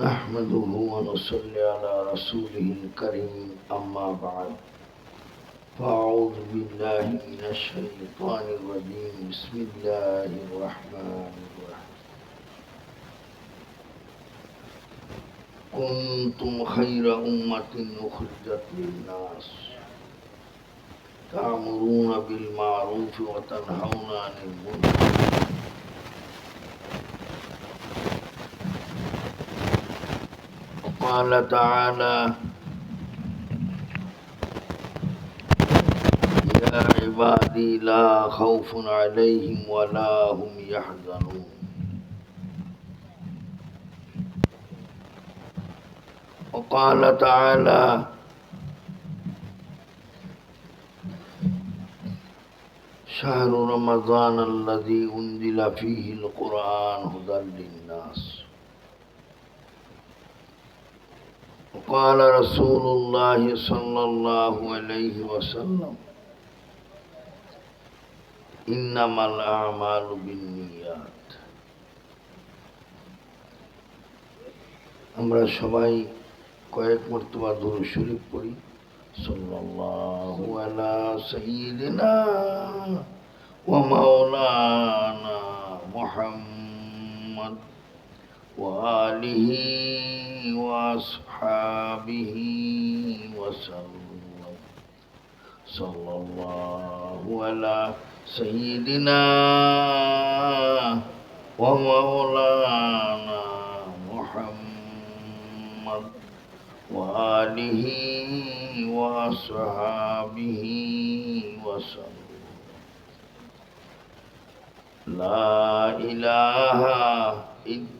نحمده ونصلي على رسوله الكريم أما بعد. فأعوذ بالله من الشيطان الرجيم. بسم الله الرحمن الرحيم. كنتم خير أمة أخرجت للناس تأمرون بالمعروف وتنهون عن المنكر. وقال تعالى يا عبادي لا خوف عليهم ولا هم يحزنون. وقال تعالى شهر رمضان الذي أنزل فيه القرآن هدى وقال رسول الله صلى الله عليه وسلم إنما الأعمال بالنيات আমরা সবাই কয়েক মর্তবা দরুদ শরীফ পড়ি সাল্লাল্লাহু আলা সাইয়্যিদিনা ওয়া মাওলানা মুহাম্মদ وآله وأصحابه وسلم. صلى الله على سيدنا ومولانا محمد وآله وأصحابه وسلم. لا إله إلا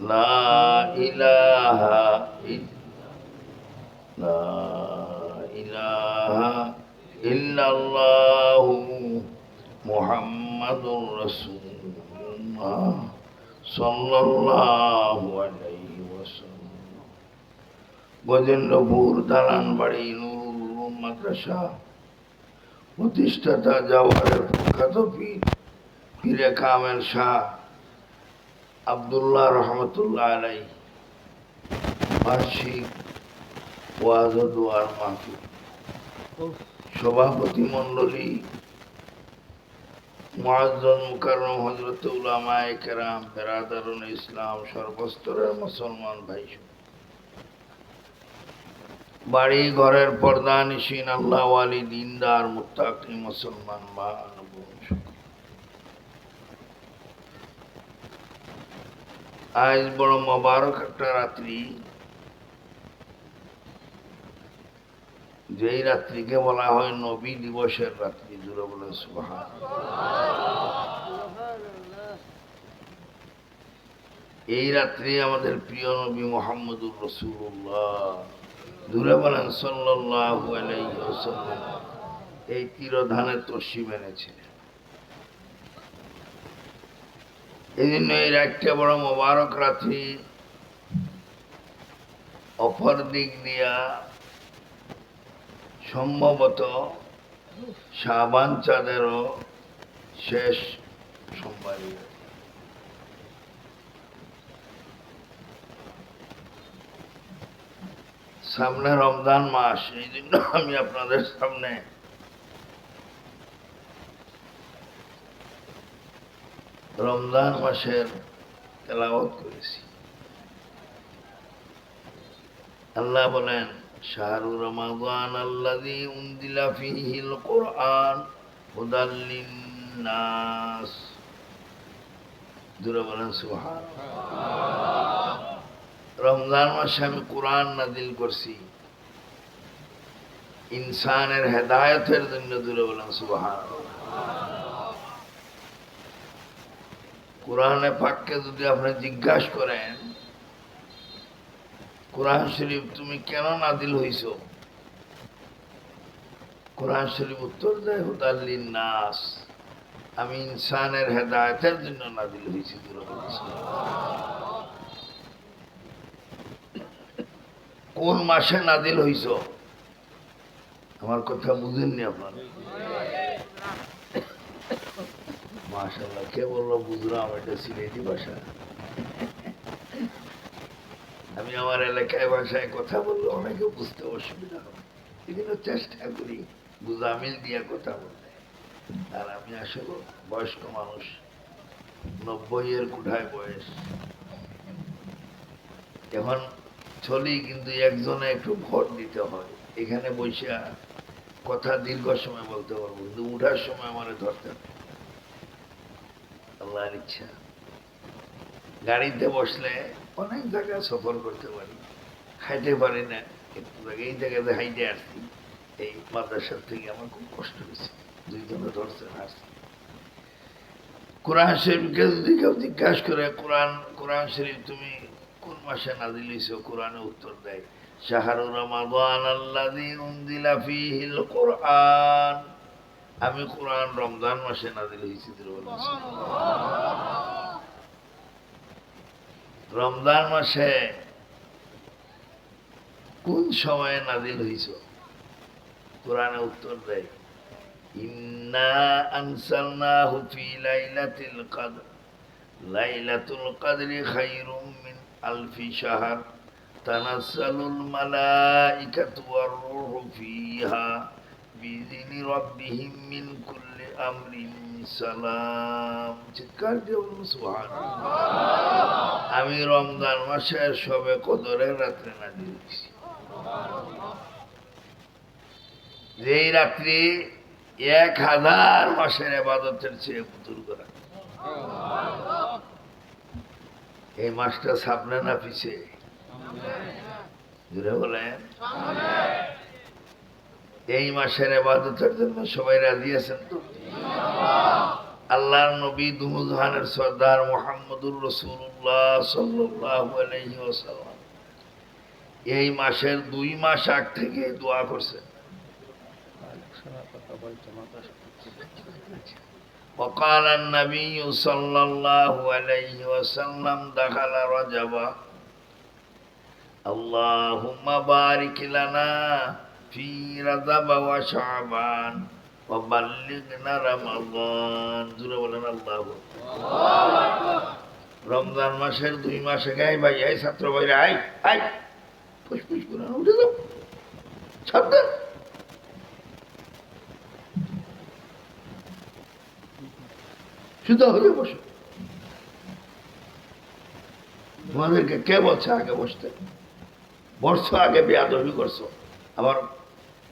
لا إله إلا الله لا إله إلا لا إله إلا الله محمد رسول الله صلى الله عليه وسلم গজেন্দ্রপুর দালান বাড়ি নুরুল উলুম মাদ্রাসা প্রতিষ্ঠাতা জওয়ারের প্রখ্যাত পীর পীরে কামেল শাহ আবদুল্লাহ রহমতুল্লাহ আলাই বার্ষিক ওয়াজ ও দোয়ার মাহফিল। সভাপতি মণ্ডলী মুআজ্জম মুকাররম হযরত উলামায়ে কেরাম, বেরাদারুন ইসলাম, সর্বস্তরের মুসলমান ভাই বাড়ি, ঘরের পর্দা, নিশিন আল্লাহ আলী দিনদার, মুত্তাকি, মুসলমান মা আজ বড় মোবারক একটা রাত্রি। যেই রাত্রিকে বলা হয় নবী দিবসের রাত্রি জুড়ে বলে সুবহান এই রাত্রি আমাদের প্রিয় নবী মোহাম্মদুর রসুল্লাহ দূরে বলেন ওয়াসাল্লাম, এই তীরধানের তর্ষি মেনেছিলেন এই জন্য এই রাতটা বড় মোবারক রাত্রি। অপর দিক দিয়া সম্ভবত শাবান চাঁদেরও শেষ সোমবারই সামনে রমজান মাস, এই জন্য আমি আপনাদের সামনে রমজান মাসের তেলাওয়াত করেছি। আল্লাহ বলেন শাহরু রমাদান আল্লাযী উনজিলা ফীহিল কুরআন হুদাল লিন-নাস। দূরে বলেন সুবহান রমজান মাসে আমি কোরআন নাজিল করছি। ইনসানের হেদায়তের জন্য দূরে বলেন সুবহান কোরআনে পাককে যদি আপনি জিজ্ঞাসা করেন, কোরআন শরীফ তুমি কেন নাদিল হইছ? কোরআন শরীফ উত্তর দেয় হুদাল্লিন নাস আমি ইনসানের হেদায়তের জন্য নাদিল হয়েছি কোন মাসে নাদিল হইছ? আমার কথা বুঝেননি আপনার। মাশাল্লাহ কে বলল বুঝলাম এটা সিলেটি ভাষা। আমি আমার এলাকায় ভাষায় কথা বললে অনেকে বুঝতে অসুবিধা হবে। জন্য চেষ্টা করি বুঝামিল দিয়ে কথা বলতে। আর আমি আসলে বয়স্ক মানুষ, নব্বই এর কোঠায় বয়স। এখন চলি কিন্তু একজনে একটু ভোট দিতে হয়। এখানে বসে কথা দীর্ঘ সময় বলতে পারব, কিন্তু উঠার সময় আমার ধরতে হবে। আল্লাহর ইচ্ছা। গাড়িতে বসলে অনেক জায়গায় সফর করতে পারি। খাইতে পারি না একটু এই জায়গাতে হাইটে আসছি এই মাদ্রাসার থেকে আমার খুব কষ্ট হয়েছে। দুইজনে ধরছেন আসছি কোরআন শরীফকে যদি কেউ জিজ্ঞাসা করে, কোরআন কোরআন শরীফ তুমি কোন মাসে নাজিল হইছো কোরআনে উত্তর দেয় শাহরুর রমাদান আল্লাযী উনজিলা ফীহিল কোরআন। আমি কোরআন রমজান মাসে নাজিল হয়েছি রমজান মাসে কোন সময়ে নাজিল হইছ কোরআনে উত্তর দেয়, ইন্না আলফি বিইذনি রাব্বিহিম মিন কুল্লি আমরিন সালাম চিৎকার আমি রমজান মাসের সবে কদরের রাত্রে নাজিল হয়েছি। যেই রাত্রি এক হাজার মাসের আবাদতের চেয়ে পুতুল করা। এই মাসটা সামনে না পিছে? জুড়ে বলেন। এই মাসের আবাদতের জন্য সবাই রাজি আছেন তো আল্লাহর নবী দুমুজহানের সর্দার মোহাম্মদুর রসুল্লাহ সাল্লাহ আলহি ওসাল্লাম এই মাসের দুই মাস আগ থেকে দোয়া করছেন وقال النبي صلى الله عليه وسلم دخل رجب اللهم بارك لنا في رجب وشعبان وبلغنا رمضان জুড়ে বলেন আল্লাহ রমজান মাসের দুই মাসে গাই ভাই এই ছাত্র ভাইরা আই আই ফুসফুস করে উঠে যাও সাবধান শুধু হয়ে বসো তোমাদেরকে কে বলছে আগে বসতে বসছো আগে বেয়াদবি করছো আবার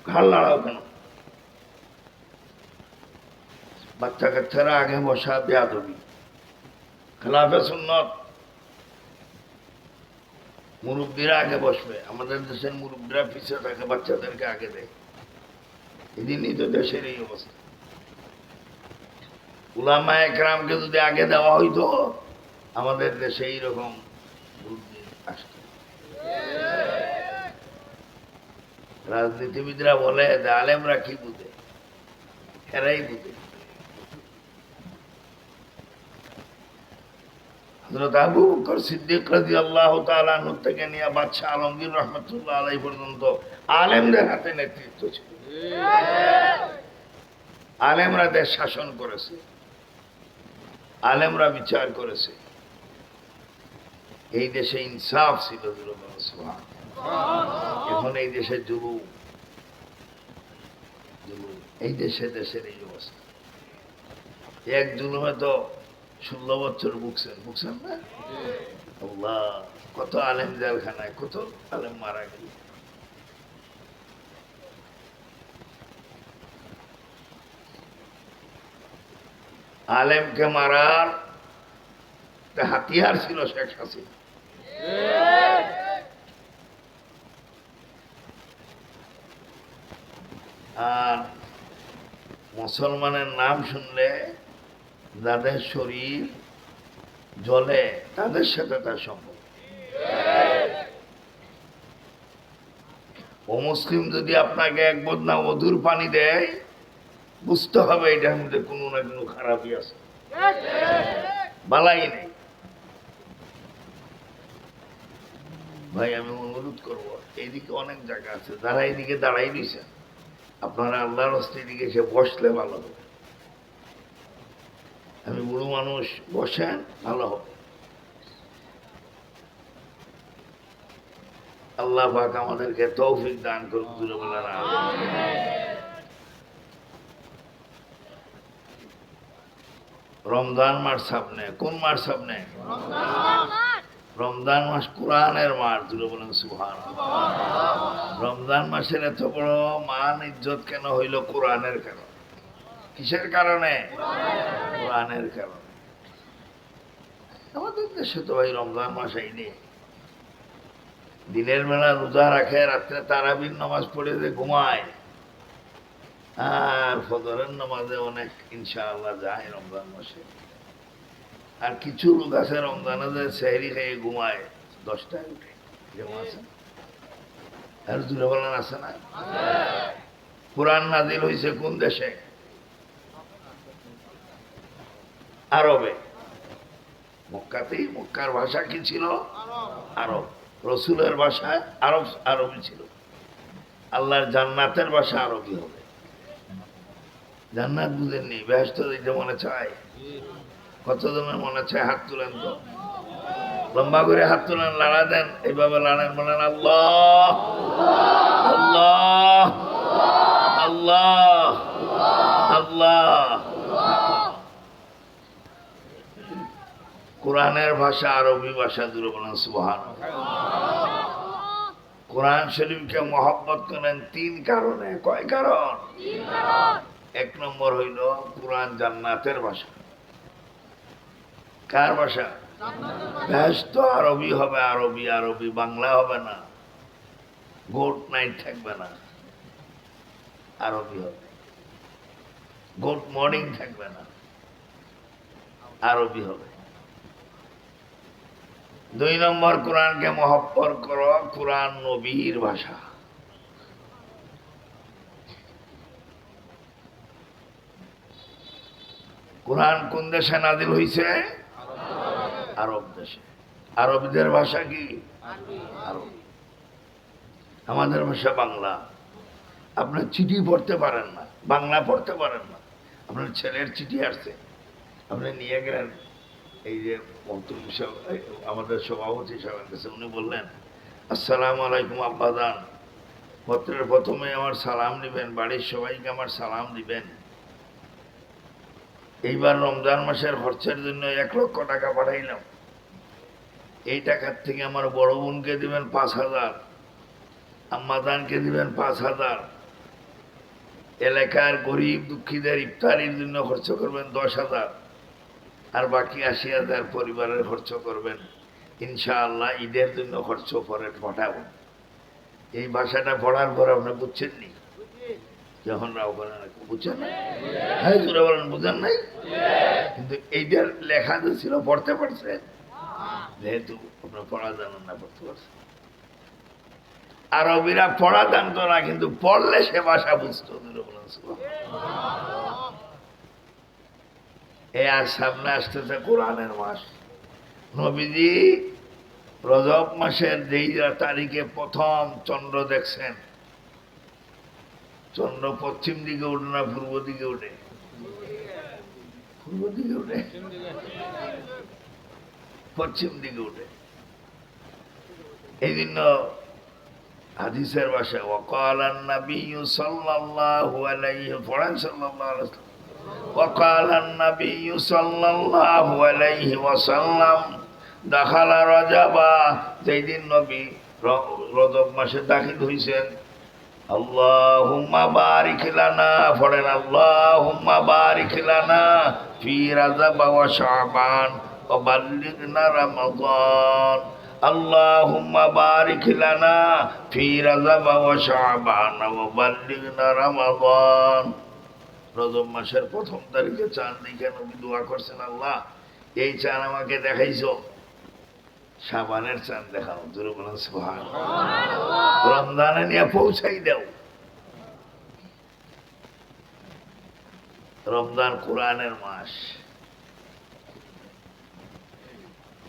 ঘাড় লাড়াও কেন বাচ্চা কাচ্চারা আগে বসা বেয়াদবি। খেলাফে সুন্নত। মুরব্বীরা আগে বসবে। আমাদের দেশের মুরব্বীরা পিছিয়ে থাকে, বাচ্চাদেরকে আগে দেয়। এদিনই তো দেশের এই অবস্থা। উলামা একরামকে যদি আগে দেওয়া হইতো, আমাদের দেশে এইরকম আসত। রাজনীতিবিদরা বলে যে আলেমরা কি বুঝে? এরাই বুঝে। হজরত আবু বকর সিদ্দিক রাজি আল্লাহ থেকে নিয়ে বাদশাহ আলমগীর রহমতুল্লাহ আলাই পর্যন্ত আলেমদের হাতে নেতৃত্ব ছিল। আলেমরা দেশ শাসন করেছে। আলেমরা বিচার করেছে। এই দেশে ইনসাফ ছিল। এখন এই দেশে জুলু জুলু এই দেশে দেশের এই অবস্থা। এক জুলুমে তো ষোলো বছর বুকছেন বুকছেন না? কত আলেম জেলখানায়, কত আলেম মারা গেল। আলেমকে মারার হাতিয়ার ছিল শেখ হাসিনা আর মুসলমানের নাম শুনলে যাদের শরীর জলে তাদের সাথে তার সম্পর্ক। অমুসলিম যদি আপনাকে এক বদনা মধুর পানি দেয়, বুঝতে হবে এটার মধ্যে কোনো না কোনো খারাপই আছে। বালাই নেই। ভাই, আমি অনুরোধ করব, এইদিকে অনেক জায়গা আছে যারা এইদিকে দাঁড়াই দিয়েছেন। আপনারা আল্লাহর এদিকে এসে বসলে ভালো হবে। আমি বুড়ো মানুষ, বসেন, ভালো হবে। আল্লাহ পাক আমাদেরকে তৌফিক দান করুক, দূরে বলে না রমজান মাস সামনে, কোন মাস সামনে? রমজান মাস কোরআনের মাস দূরে বলেন সুহান রমজান মাসের এত বড় মান ইজ্জত কেন হইল কোরআনের কারণে কিসের কারণে? কোরআনের কারণে। আমাদের দেশে তো ভাই রমজান মাস আইনি দিনের বেলা রোজা রাখে, রাত্রে তারাবির নামাজ পড়ে যে ঘুমায়। আর ফজরের নামাজে অনেক ইনশাআল্লাহ যায় রমজান মাসে। আর কিছু লোক আছে রমজানে সেহরি খেয়ে ঘুমায়, দশটায় উঠে। যেমন আছে আর দূরে বলেন আছে না? কোরআন নাজিল হয়েছে কোন দেশে? আরবে। মক্কাতেই, মক্কার ভাষা কি ছিল? আরব। রসুলের ভাষায় আরব, আরবি ছিল। আল্লাহর জান্নাতের ভাষা আরবি হবে। জান্নাত বুঝেননি, ব্যস্ত দিতে মনে চায় কতজনের মনে হাত তুলেন তো? লম্বা করে হাত তুলেন লাড়া দেন। এইভাবে লাড়েন বলেন আল্লাহ আল্লাহ আল্লাহ আল্লাহ। কোরআনের ভাষা আরবি ভাষা দূরে বলেন সুবহান কোরআন শরীফকে মহব্বত করেন তিন কারণে। কয় কারণ। এক নম্বর হইল কোরআন জান্নাতের ভাষা। কার ভাষা? ব্যস্ত, আরবি হবে, আরবি আরবি, বাংলা হবে না। গোট নাইট থাকবে না। আরবি হবে। গুড মর্নিং থাকবে না। আরবি হবে। দুই নম্বর, কোরআনকে মহব্বর করো, কোরআন নবীর ভাষা। কোরআন কোন দেশে নাজিল হয়েছে আরব দেশে। আরবদের ভাষা কি? আরব। আমাদের ভাষা বাংলা। আপনার চিঠি পড়তে পারেন না, বাংলা পড়তে পারেন না। আপনার ছেলের চিঠি আসছে। আপনি নিয়ে গেলেন। এই যে আমাদের সভাপতি সাহেবের কাছে উনি বললেন, আসসালামু আলাইকুম আব্বাদান পত্রের প্রথমে আমার সালাম দিবেন বাড়ির সবাইকে আমার সালাম দিবেন এইবার রমজান মাসের খরচের জন্য এক লক্ষ টাকা পাঠাইলাম। এই টাকার থেকে আমার বড় বোনকে দিবেন পাঁচ হাজার আম্মাদানকে দিবেন পাঁচ হাজার। এলাকার গরিব দুঃখীদের ইফতারির জন্য খরচ করবেন দশ হাজার আর বাকি আশি হাজার পরিবারের খরচ করবেন। ইনশাআল্লাহ ঈদের জন্য খরচ করে পাঠাবো। এই ভাষাটা পড়ার পর আপনি বুঝছেন নি? যখন রাও হ্যাঁ নাই? কিন্তু এইটার লেখা যে ছিল, পড়তে পারছে? যেহেতু আপনার পড়া জানেন না, পড়তে পারছে। আরবিরা পড়া জানতো না, কিন্তু পড়লে সে ভাষা বুঝতো। এ আর সামনে আসতেছে কোরআনের মাস। নবীজি রজব মাসের যেই তারিখে প্রথম চন্দ্র দেখছেন চন্দ্র পশ্চিম দিকে উঠে না পূর্ব দিকে উঠে পূর্ব দিকে উঠে পশ্চিম দিকে উঠে এই জন্য হাদিসের ভাষা ওকাল নবী সাল্লাল্লাহু আলাইহি পড়েন সাল্লাল্লাহু আলাইহি ওয়াসাল্লাম। وقال النبي صلى الله عليه وسلم دخل رجبا যেদিন নবী র- রজব মাসে দাখিল হইছেন লানা, পড়েন আল্লাহুম্মা বারিক লানা, ফি রাজাব ওয়া শাবান, ওয়া বাল্লিগনা রমাদান। আল্লাহুম্মা বারিক লানা, ফি রাজাব ওয়া শাবান, ওয়া রজব মাসের প্রথম তারিখে চাঁদ দেখে নবী দোয়া করছেন, আল্লাহ, এই চাঁদ আমাকে দেখাইছো। সাবানের চান দেখাও দূরে বলেন সোহান রমজানে নিয়ে পৌঁছাই দাও। রমজান কোরআনের মাস।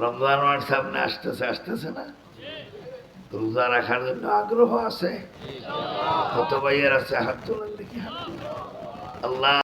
রমজান মাস সামনে আসতেছে আসতেছে না? রোজা রাখার জন্য আগ্রহ আছে? কত ভাইয়ের আছে? হাত তোলেন দেখি। হাত আল্লাহ